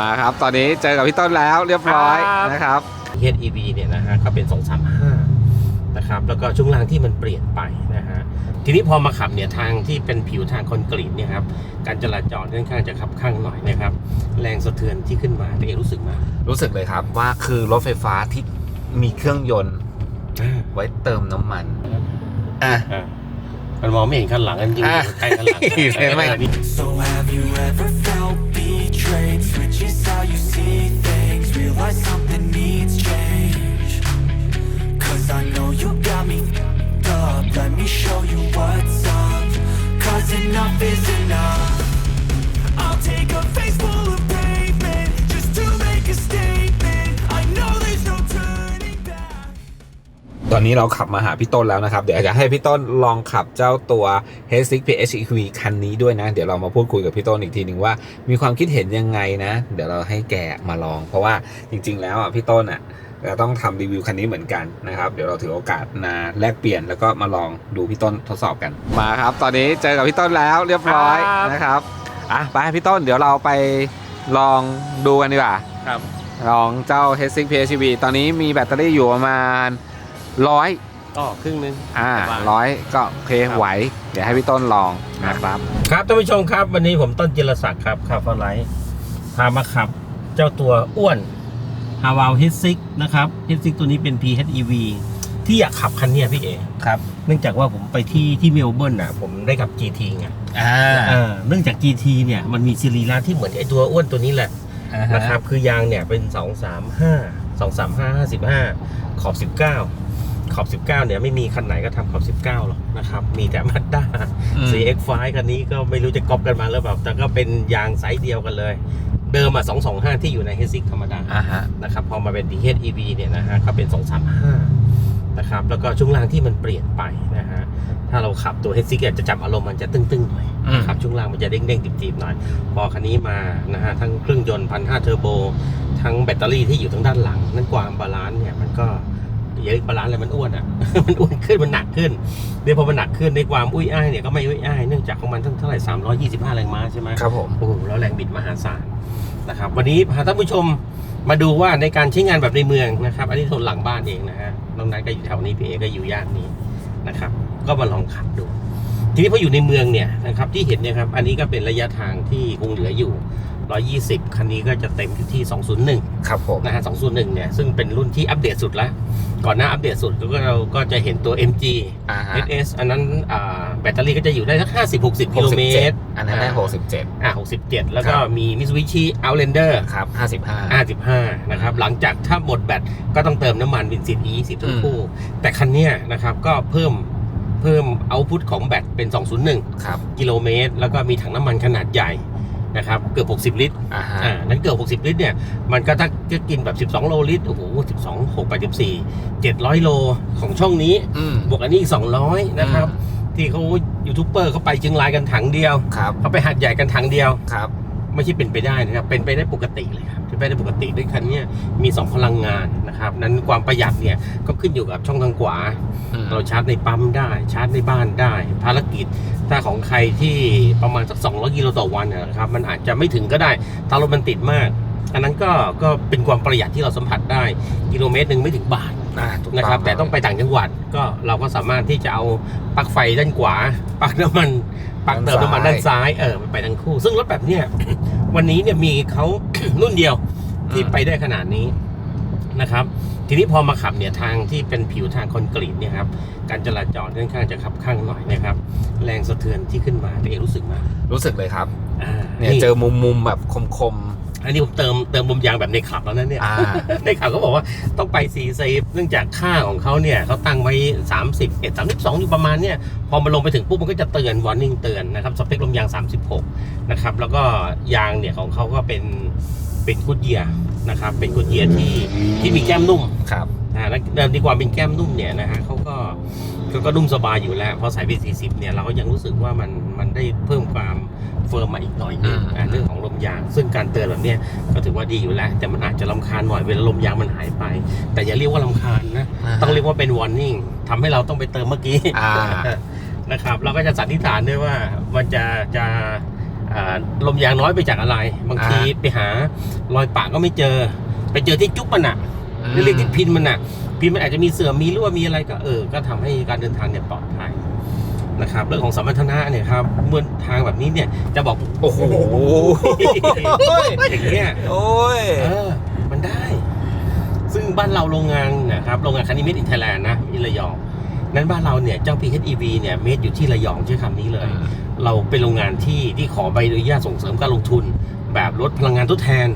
มาครับ ตอนนี้เจอกับพี่ต้นแล้วเรียบร้อยครับ นะครับ HEV เนี่ยนะฮะก็เป็น 235 นะครับ แล้วก็ช่วงล่างที่มันเปลี่ยนไปนะฮะ ทีนี้พอมาขับเนี่ยทางที่เป็นผิวทางคอนกรีตเนี่ยครับ การจราจรค่อนข้างจะขับข้างหน่อยนะครับ แรงสะเทือนที่ขึ้นมาเป็นไงรู้สึกไหมรู้สึกเลยครับว่าคือรถไฟฟ้าที่มีเครื่องยนต์ไว้เติมน้ำมันอะ อะมันมองไม่เห็นข้างหลังกันจริงอะ ๆใกล้ข้างหลังเห็นไหม So have you ever felt Realize something needs change. Cause I know you got me up. Let me show you what's up. Cause enough is enough. ตอนนี้เราขับมาหาพี่ต้นแล้วนะครับ เดี๋ยวจะให้พี่ต้นลองขับเจ้าตัว H6 PHEV คันนี้ด้วยนะ เดี๋ยวเรามาพูดคุยกับพี่ต้นอีกทีหนึ่งว่า มีความคิดเห็นยังไงนะ เดี๋ยวเราให้แกมาลอง เพราะว่าจริง ๆ แล้วอะพี่ต้นอะจะต้องทำรีวิวคันนี้เหมือนกันนะครับ เดี๋ยวเราถือโอกาสมาแลกเปลี่ยนแล้วก็มาลองดูพี่ต้นทดสอบกัน มาครับ ตอนนี้เจอกับพี่ต้นแล้วเรียบร้อยครับนะครับอะไปพี่ต้นเดี๋ยวเราไปลองดูกันดีกว่าครับลองเจ้า H6 PHEV ตอนนี้มีแบตเตอรี่อยู่ประมาณ ร้อยก็ครึ่งนึงอ่าสบายร้อยก็โอเคครับไหว เดี๋ยวให้พี่ต้นลองนะครับ ครับท่านผู้ชมครับ วันนี้ผมต้นจิรศักดิ์ครับขับฟอร์ไลท์พามาขับ เจ้าตัวอ้วนฮาวาวเฮดซิกนะครับเฮดซิกตัวนี้เป็น PHEV ที่อยากขับคันเนี้ยพี่เอครับ เนื่องจากว่าผมไปที่ที่เมลเบิร์นอะ ผมได้ขับ GT ไงอ่าเออเนื่องจาก GT เนี่ยมันมีซีรีระที่เหมือนไอตัวอ้วนตัวนี้แหละนะครับคือยางเนี่ยเป็น 2 3 5 2 3 5 55 ขอบ 19 ขอบ 19 เนี่ยไม่มีคันไหนก็ทำขอบ 19 หรอกนะครับ มีแต่มาด้า อืม CX5 คันนี้ก็ไม่รู้จะก๊อปกันมาหรือเปล่าแต่ก็เป็นยางไซส์เดียวกันเลย เดิมอะ225 ที่อยู่ใน h ฮซิกธรรมดา อ่าฮะ นะครับพอมาเป็น DHEV เนี่ยนะฮะก็เป็น 235 นะครับแล้วก็ช่วงล่างที่มันเปลี่ยนไปนะฮะถ้าเราขับตัว h ฮซิกจะจับอารมณ์มันจะตึงๆหน่อยอืม นะครับช่วงล่างมันจะเด้งๆตีบๆหน่อย พอคันนี้มานะฮะทั้งเครื่องยนต์พันห้าเทอร์โบ ทั้งแบตเตอรี่ที่อยู่ทางด้านหลัง นั่นความบาลานซ์เนี่ยมันก็ อย่าเรียกบาลานซ์เลยมันอ้วนอะ มันอ้วนขึ้นมันหนักขึ้นเดี๋ยวพอมันหนักขึ้นในความอุ้ยอ้ายเนี่ยก็ไม่อุ้ยอ้ายเนื่องจากของมันทั้งเท่าไหร่325 แรงม้าใช่ไหมครับผมโอ้โหแล้วแรงบิดมหาศาลนะครับ วันนี้พาท่านผู้ชมมาดูว่าในการใช้งานแบบในเมืองนะครับ อันนี้โซนหลังบ้านเองนะฮะน้องนัทก็อยู่แถวนี้พี่เอก็อยู่ย่านนี้นะครับ ก็มาลองขับดู ทีนี้พออยู่ในเมืองเนี่ยนะครับที่เห็นเนี่ยครับอันนี้ก็เป็นระยะทางที่คงเหลืออยู่ 120 คันนี้ก็จะเต็มอยู่ที่ 201 ครับผมนะฮะ 201 เนี่ย ซึ่งเป็นรุ่นที่อัปเดตสุดแล้วก่อนหน้าอัปเดตสุดก็เราก็จะเห็นตัว MG อ่าฮะ SS อันนั้นอ่าแบตเตอรี่ก็จะอยู่ได้สัก50-60 กิโลเมตร อันนั้นได้หกสิบเจ็ดอ่า67 แล้วก็ครับมี Mitsubishi Outlander ครับห้าสิบห้า55 นะครับ หลังจากถ้าหมดแบตก็ต้องเติมน้ำมันเบนซิน E20 ทั้งคู่ แต่คันเนี้ยนะครับก็เพิ่ม เพิ่มเอาพุทของแบตเป็น 201 ครับ กิโลเมตร แล้วก็มีถังน้ำมันขนาดใหญ่นะครับเกือบ60 ลิตรอ่าฮะอ่านั้นเกือบ60 ลิตรเนี่ยมันก็ถ้าจะกินแบบ 12 โลลิตรโอ้โห12 6 8 14 700 โลของช่องนี้ อืม บวกอันนี้อีก200 นะครับ ที่เขายูทูบเบอร์เขาไปเชียงรายกันถังเดียว ครับ เขาไปหัดใหญ่กันถังเดียว ครับ ไม่ใช่เป็นไปได้นะครับ เป็นไปได้ปกติเลยครับเป็นไปได้ปกติด้วยคันเนี้ยมี 2 พลังงานนะครับ นั้นความประหยัดเนี่ยก็ขึ้นอยู่กับช่องทางขวาอืมเราชาร์จในปั๊มได้ ชาร์จในบ้านได้ ภารกิจถ้าของใครที่ประมาณสัก 200กิโลต่อวันนะนะครับ มันอาจจะไม่ถึงก็ได้ ถ้ารถมันติดมาก อันนั้นก็ก็เป็นความประหยัดที่เราสัมผัสได้กิโลเมตรหนึ่งไม่ถึงบาทอ่าถูกนะครับแต่ต้องไปต่างจังหวัดก็เราก็สามารถที่จะเอาปลั๊กไฟด้านขวาปลั๊กน้ำมันปลั๊กเติมน้ำมันด้านซ้ายเออไปทั้งคู่ ซึ่งรถแบบเนี้ย วันนี้เนี่ยมีเขา รุ่นเดียวที่ไปได้ขนาดนี้นะครับ ทีนี้พอมาขับเนี่ยทางที่เป็นผิวทางคอนกรีตเนี่ยครับการจราจรค่อนข้างจะขับข้างหน่อยนะครับ แรงสะเทือนที่ขึ้นมาตัวเองรู้สึกมา รู้สึกเลยครับอ่าเนี่ยเจอมุมมุมๆแบบคมคม อันนี้ผมเติมเติมลมยางแบบในขับแล้วนะเนี่ยๆอ่า ในข่าวเขาบอกว่าต้องไป4เซฟเนื่องจากค่าของเขาเนี่ยเขาตั้งไว้30 1 32 อยู่ประมาณเนี่ย พอมาลงไปถึงปุ๊บมันก็จะเตือน warning เตือนนะครับสเปคลมยาง 36 นะครับ แล้วก็ยางเนี่ยของเขาก็เป็นเป็นกุดเยียร์นะครับ เป็นกุดเยียร์ที่ที่มีแก้มนุ่ม ครับนะแล้วเดิมดีกว่าเป็นแก้มนุ่มเนี่ยนะฮะเขาก็ เขาก็นุ่มสบายอยู่แล้วพอใส่ไป 40 เนี่ยเราก็ยังรู้สึกว่ามันมันได้เพิ่มความเฟิร์มมาอีกหน่อยนึงอืมอ่าเรื่องของลมยาง ซึ่งการเตือนแบบเนี้ยก็ถือว่าดีอยู่แล้ว แต่มันอาจจะลำคาญหน่อยเวลาลมยางมันหายไป แต่อย่าเรียกว่าลำคาญนะ ต้องเรียกว่าเป็น warning ทำให้เราต้องไปเติมเมื่อกี้ อ่า นะครับเราก็จะสันนิษฐานด้วยว่ามันจะจะอ่าลมยางน้อยไปจากอะไร บางทีอ่าไปหารอยปะก็ไม่เจอ ไปเจอที่จุ๊บมันอะ หรือเรียกที่พินมันอะ พินมันอาจจะมีเสื่อมมีรั่วมีอะไรก็เออ ก็ทำให้การเดินทางเนี่ยปลอดภัยนะครับเรื่องของสมรรถนะเนี่ยครับเมื่อทางแบบนี้เนี่ยจะบอกโอ้โหอย่างเงี้ยโอ้ยเออมันได้ ซึ่งบ้านเราโรงงานนะครับโรงงานคันนี้ made in Thailand นะอิระยอง นั้นบ้านเราเนี่ยเจ้า PHEV เนี่ยเมดอยู่ที่ระยองใช้คำนี้เลย เราเป็นโรงงานที่ที่ขอใบอนุญาตส่งเสริมการลงทุน แบบลดพลังงานทดแทน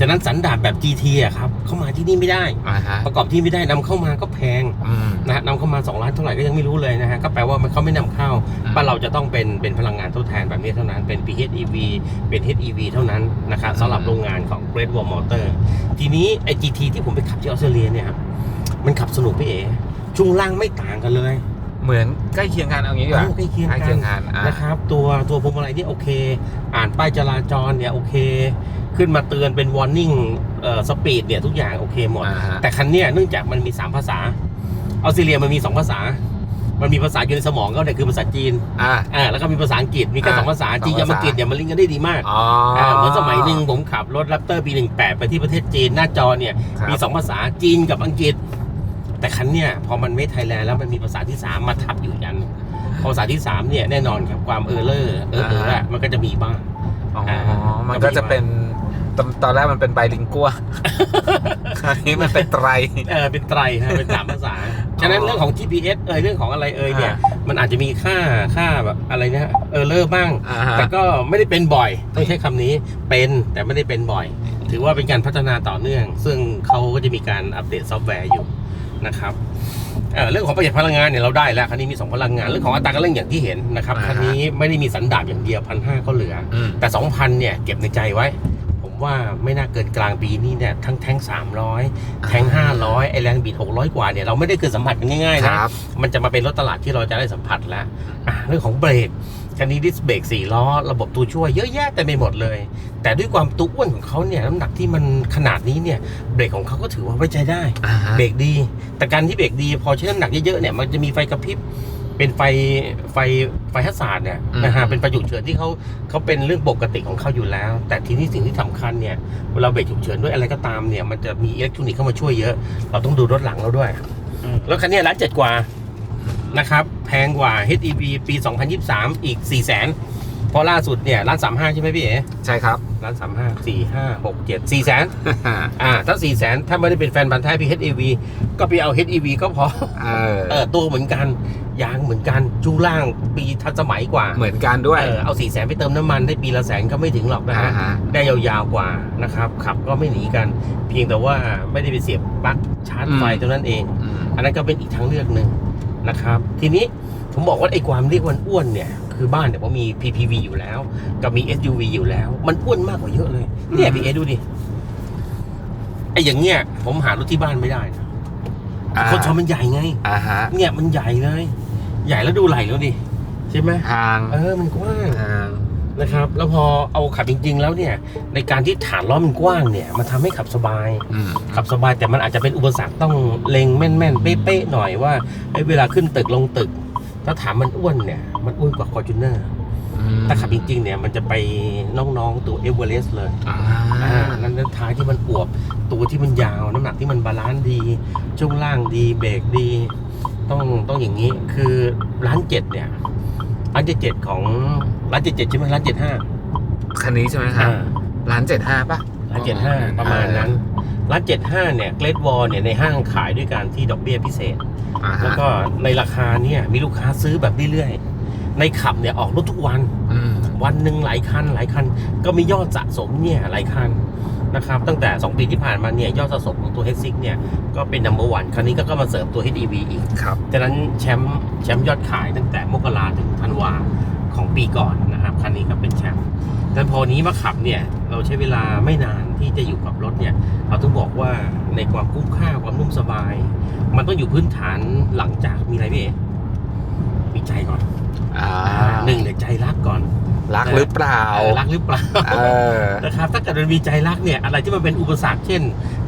ฉะนั้นสันดาปแบบ GT อะครับเข้ามาที่นี่ไม่ได้ อ่าฮะประกอบที่ไม่ได้นำเข้ามาก็แพงอืม นะฮะนำเข้ามา2ล้านเท่าไหร่ก็ยังไม่รู้เลยนะฮะก็แปลว่ามันเขาไม่นำเข้าอืม บ้านเราจะต้องเป็นเป็นพลังงานทดแทนแบบนี้เท่านั้นเป็น PHEV เป็น HEV เท่านั้นนะครับสำหรับโรงงานของ Great Wall Motor ทีนี้ไอ้ GT ที่ผมไปขับที่ออสเตรเลียเนี่ยครับมันขับสนุกพี่เอ๋ช่วงล่างไม่ต่างกันเลย เหมือนใกล้เคียงกันเอางี้ดีกว่าเออใกล้เคียงใกล้เคีกัยนงกันอ่านะครับ ตัวตัวพวงมาลัยนี่โอเค อ่านป้ายจราจรเนี่ยโอเค ขึ้นมาเตือนเป็น warning เอ่อสปีดเนี่ยทุกอย่างโอเคหมดอ่าฮะแต่คันเนี้ยเนื่องจากมันมี 3 ภาษาออสเตรเลียมันมี 2 ภาษา มันมีภาษาอยู่ในสมองก็เนี่ยคือภาษาจีนอ่าอ่าแล้วก็มีภาษาอังกฤษมีแค่อ่าสองภาษาสองจีนกับภาษาอังกฤษเนี่ยมันลิงก์กันได้ดีมากอ๋ออ่าเหมือนสมัยหนึ่งผมขับรถแรปเตอร์ปี18ไปที่ประเทศจีนหน้าจอเนี่ยครับมี2ภาษาจีนกับอังกฤษ แต่คันเนี่ยพอมันไม่ไทยแลนด์แล้วมันมีภาษาที่ 3 มาทับอยู่อีกอันหนึ่งพอภาษาที่ 3 เนี่ยแน่นอนครับความเออร์เลอร์เออเอออะมันก็จะมีบ้าง อ๋ออ่ามันก็จะเป็นตอนตอนแรกมันเป็นไบลิงกัวคราวนี้มันเป็นไตร เออเป็นไตรฮะเป็นสามภาษา ฉะนั้นเรื่องของ GPS เอยเรื่องของอะไรเอยเนี่ย มันอาจจะมีค่าค่าแบบอะไรนะเออร์เลอร์บ้างอ่าฮะแต่ก็ไม่ได้เป็นบ่อยต้องใช้คำนี้เป็นแต่ไม่ได้เป็นบ่อย ถือว่าเป็นการพัฒนาต่อเนื่อง ซึ่งเขาก็จะมีการอัปเดตซอฟต์แวร์อยู่ นะครับเอ่อเรื่องของประหยัดพลังงานเนี่ยเราได้แล้วคันนี้มีสองพลังงาน เรื่องของอัตราการเร่งอย่างที่เห็นนะครับอ่าฮะคันนี้ไม่ได้มีสันดาปอย่างเดียวพันห้าก็เหลืออืมแต่สองพันเนี่ยเก็บในใจไว้ ผมว่าไม่น่าเกินกลางปีนี้เนี่ยทั้งแท้งสามร้อยแท้งห้าร้อยไอแรงบิดหกร้อยกว่าเนี่ยเราไม่ได้เคยสัมผัสกันง่ายๆคนะรับมันจะมาเป็นรถตลาดที่เราจะได้สัมผัสแล้วอะเรื่องของเบรก คันนี้ดิสเบรกสี่ล้อ ระบบตัวช่วยเยอะแยะแต่ไม่หมดเลย แต่ด้วยความตัวอ้วนของเขาเนี่ยน้ำหนักที่มันขนาดนี้เนี่ยเบรกของเขาก็ถือว่าไว้ใจได้อ่าฮะ เบรกดี แต่การที่เบรกดี พอใช้น้ำหนักเยอะๆเนี่ยมันจะมีไฟกระพริบเป็นไฟไฟไฟฮัสซาร์ดเนี่ยอืม นะฮะเป็นไฟฉุกเฉินที่เขาเขาเป็นเรื่องปกติของเขาอยู่แล้ว แต่ทีนี้สิ่งที่สำคัญเนี่ยเวลาเบรกฉุกเฉินด้วยอะไรก็ตามเนี่ยมันจะมีอิเล็กทรอนิกส์เข้ามาช่วยเยอะ เราต้องดูรถหลังเราด้วย แล้วคันเนี้ร้านเจ็ดกว่า นะครับ แพงกว่า HEV ปี 2023 อีก 4 0 0 0 0 0พอล่าสุดเนี่ยร้าน35ใช่ไหมพี่เอ๋ใช่ครับร้าน35 4 5 6 7 4แสนอ่าถ้า4แสนถ้าไม่ได้เป็นแฟนพันธ์แท้พี่ HEV ก็ไปเอา HEV ก็พอเออเออตัวเหมือนกันยางเหมือนกันช่วงล่างปีทันสมัยกว่า เหมือนกันด้วย เออเอา4แสนไปเติมน้ำมันได้ปีละแสนก็ไม่ถึงหรอกนะอ่าฮะฮะ ได้ยาวๆกว่านะครับ ขับก็ไม่หนีกัน เพียงแต่ว่าไม่ได้ไปเสียบปลั๊กชาร์จไฟอืม เท่านั้นเอง อืมอันนั้นก็เป็นอีกทางเลือกหนึ่ง นะครับ ทีนี้ผมบอกว่าไอ้ความเรียกวันอ้วนเนี่ยคือบ้านเนี่ยผมมี PPV อยู่แล้ว กับมี SUV อยู่แล้ว มันอ้วนมากกว่าเยอะเลยเนี่ยพี่เอดูดิไอ้อย่างเงี้ย ผมหารถที่บ้านไม่ได้นะอ่าคนชอบมันใหญ่ไงอ่าฮะเนี่ยมันใหญ่เลย ใหญ่แล้วดูไหลแล้วดิใช่ไหมทางเออมันกว้างทาง นะครับ แล้วพอเอาขับจริง ๆ แล้วเนี่ย ในการที่ฐานล้อมันกว้างเนี่ยมันทำให้ขับสบาย อืมขับสบายแต่มันอาจจะเป็นอุปสรรคต้องเล็งแม่นๆ เป๊ะๆหน่อยว่าไอ้เวลาขึ้นตึกลงตึก ถ้าถามมันอ้วนเนี่ยมันอ้วนกว่า f o r t u n e r ถ้าขับจริงๆเนี่ยมันจะไปน้องๆตัวเอเวอเรสต์เลยอ่าอ่านั่นด้านท้ายที่มันอวบตัวที่มันยาว น้ำหนักที่มันบาลานซ์ดี ช่วงล่างดีเบรกดี ต้องต้องอย่างนี้คือร้านเจ็ดเนี่ย ร้านเจ็ดเจ็ดของร้านเจ็ดเจ็ดใช่ไหมร้านเจ็ดห้าคันนี้ใช่ไหมครับร้านเจ็ดห้าป่ะร้านเจ็ดห้าประมาณนั้นร้านเจ็ดห้าเนี่ยเกรดวอลเนี่ยในห้างขายด้วยการที่ดอกเบี้ยพิเศษอ่าแล้วฮะก็ในราคาเนี่ยมีลูกค้าซื้อแบบเรื่อยๆ ในขับเนี่ยออกรถทุกวันอืมวันหนึ่งหลายคันหลายคัน ก็มียอดสะสมเนี่ยหลายคัน นะครับตั้งแต่ 2 ปีที่ผ่านมาเนี่ยยอดสะสมของตัว h 6เนี่ยก็เป็น number one ครั้นี้ก็ก็มาเสริมตัว HEV อีกครับฉะนั้นแชมป์แชมป์ยอดขายตั้งแต่มกราถึงธันวาของปีก่อนนะครับคันนี้ก็เป็นแชมป์แต่พอนี้มาขับเนี่ยเราใช้เวลาไม่นานที่จะอยู่กับรถเนี่ยเราต้องบอกว่าในความคุ้มค่าความนุ่มสบาย มันต้องอยู่พื้นฐานหลังจากมีอะไรพี่เอ๋มีใจก่อนอ่าหนึ่งเนี่ยใจรักก่อน รักหรือเปล่าเออรักหรือเปล่าเออนะครับถ้าเกิดมันมีใจรักเนี่ยอะไรที่มันเป็นอุปสรรคเช่น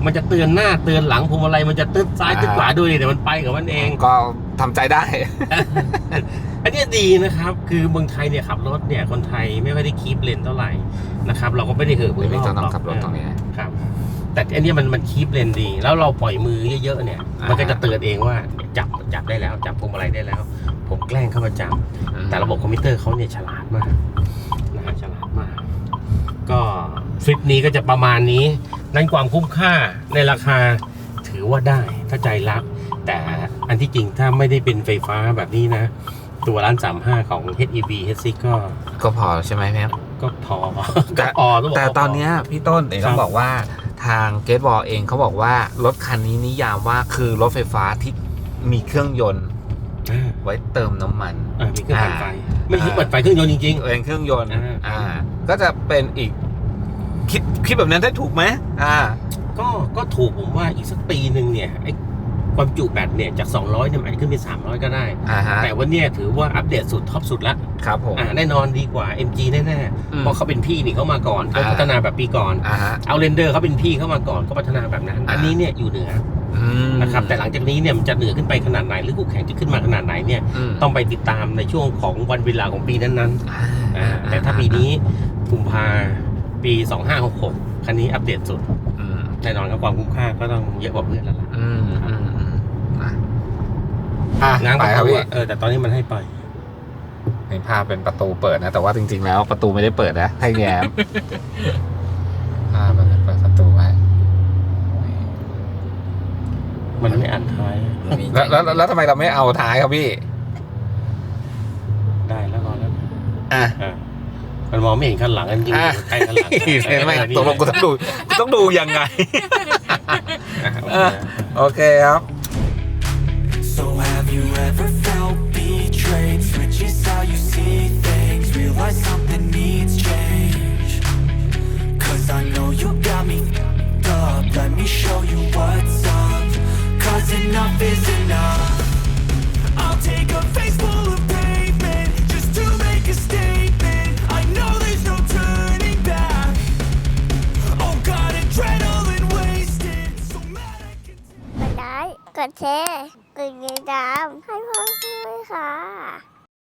มันจะเตือนหน้าเตือนหลังพวงมาลัยมันจะตึ๊ดซ้ายตึ๊ดขวาด้วยเดี๋ยวมันไปกับมันเอง ก็ทำใจได้ อันเนี้ยดีนะครับ คือเมืองไทยเนี่ยขับรถเนี่ยคนไทยไม่ค่อยได้คีปเลนเท่าไหร่นะครับ เราก็ไม่ได้เห่อะเฮ้ยไม่รบต้องหกขับรถตรงนี้ครับ แต่อันเนี้ยมันมันคีปเลนดี แล้วเราปล่อยมือเยอะๆเนี่ย มันก็จะเตือนเองว่าจับจับได้แล้ว จับพวงมาลัยได้แล้ว ผมแกล้งเข้ามาจับ แต่ระบบคอมพิวเตอร์เขาเนี่ยฉลาดมากนะฮะฉลาดมาก ก็ทริปนี้ก็จะประมาณนี้ นั้นความคุ้มค่าในราคาถือว่าได้ถ้าใจรัก แต่อันที่จริงถ้าไม่ได้เป็นไฟฟ้าแบบนี้นะ ตัวร้านสามห้าของ HEV h ก็ก็พอใช่ไหมแม่ก็พอแต่ก็พอต้องบอกแต่ว่าพ ตอนเนี้ยพี่ต้นเอ๋ครัต้อบงบอกว่า ทางเกตบอลเองเขาบอกว่ารถคันนี้นิยามว่าคือรถไฟฟ้าที่มีเครื่องยนต์อ่าไว้เติมน้ำมันอ่ามีเครื่องปั่นไฟอ่าไม่ใช่เปิดไฟเครื่องยนต์จริงเป็นเครื่องยนต์อ่าอ่า ก็จะเป็นอีก คิดคิดแบบนั้นได้ถูกไหมอ่าๆก็ก็ถูกผมว่าอีกสักปีหนึ่งเนี่ยไอ้ ความจุแบตเนี่ยจาก 200เนี่ยมันอาจจะขึ้นเป็น 300 ก็ได้ อ่าฮะแต่วันเนี้ยถือว่าอัปเดตสุดท็อปสุดละครับผม อ่าแน่นอนดีกว่า MG แน่อืมๆเพราะเขาเป็นพี่นี่เขามาก่อนเขาอ่า พัฒนาแบบปีก่อน อ่าฮะ เอาเรนเดอร์เขาเป็นพี่เขามาก่อนเขาพัฒนาแบบนั้น อ่า อันนี้เนี่ยอยู่เหนืออืมนะครับแต่หลังจากนี้เนี่ยมันจะเหนือขึ้นไปขนาดไหนหรือคู่แข่งจะขึ้นมาขนาดไหนเนี่ยมต้องไปติดตามในช่วงของวันเวลาของปีนั้นอ่าๆอ่าแต่ถ้าปีนี้กุมภาปี 2566 คันนี้อัปเดตสุดอืม แน่นอนครับความคุ้มค่าก็ต้องเยอะกว่าเพื่อนแล้วล่ะอืมอืมอืมอะอะง้างไปประครับตูพี่ อะเออแต่ตอนนี้มันให้ไป ในภาพเป็นประตูเปิดนะ แต่ว่าจริง ๆ แล้วประตูไม่ได้เปิดนะ ให้แง้ม ภาพมันเปิดประตูไว้มันไม่อ่านท้ายแล้วแล้วแล้วทำไมเราไม่เอาท้ายครับพี่ ได้แล้วพอแล้วอะ อ่า มันมองไม่เห็นข้างหลังจริงอะ ๆใกล้ข้างหลังเห็นไหมเออนี่ตกลงกูต้องดูกูต้องดูยังไงอะโอเคโอเคครับ So have you ever felt betrayed? Switches how you see things Realize something needs change Cause I know you got me f***ed up Let me show you what's up Cause enough is enough กดไลค์กดแชร์กดติดตามให้พ่อด้วยค่ะ